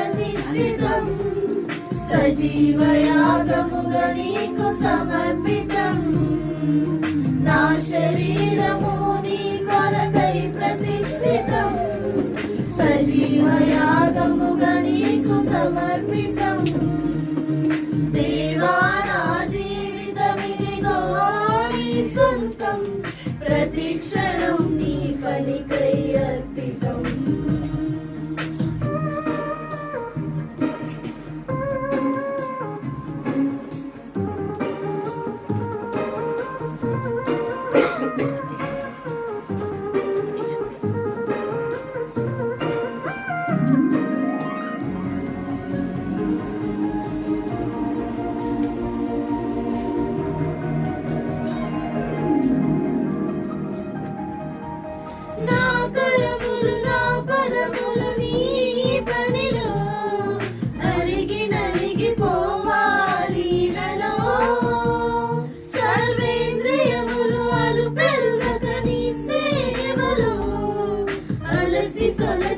ప్రతిష్ఠితం సజీవయాగముగా నీకు సమర్పితం. నా శరీరము నీ కొరకై ప్రతిష్ఠితం. సజీవయాగముగా నీకు సమర్పితం. దేవా నా జీవితం నీ సొంతం. ప్రతిక్షణం నీ పలికై అర్పి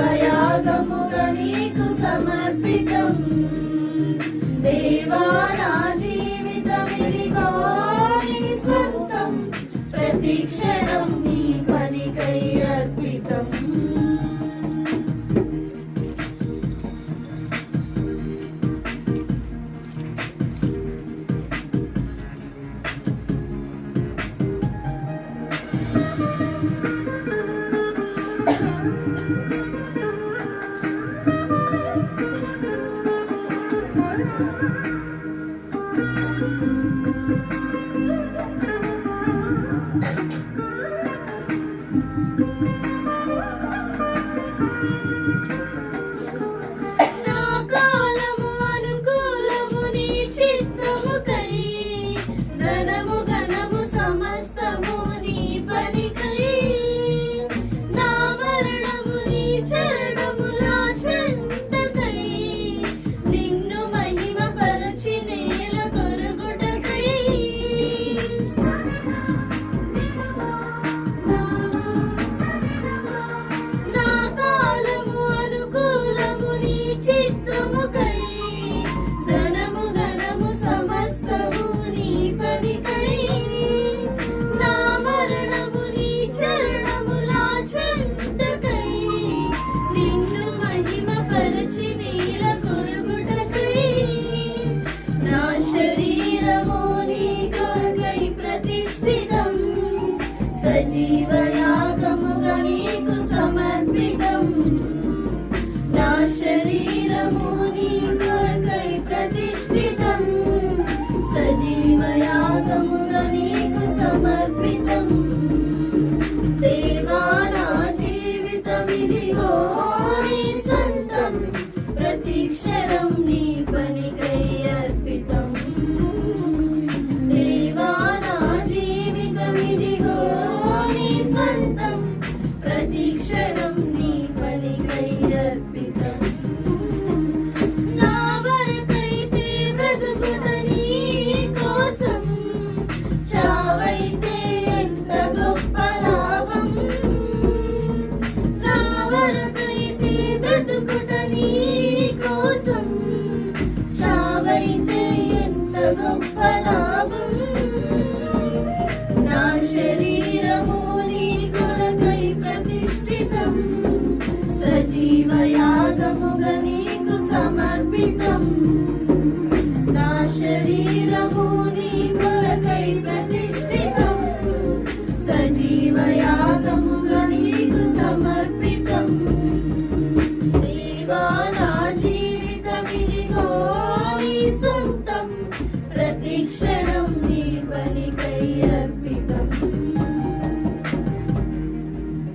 సర్వయాగముగా నీకు సమర్పితం. దేవానా Mm-hmm.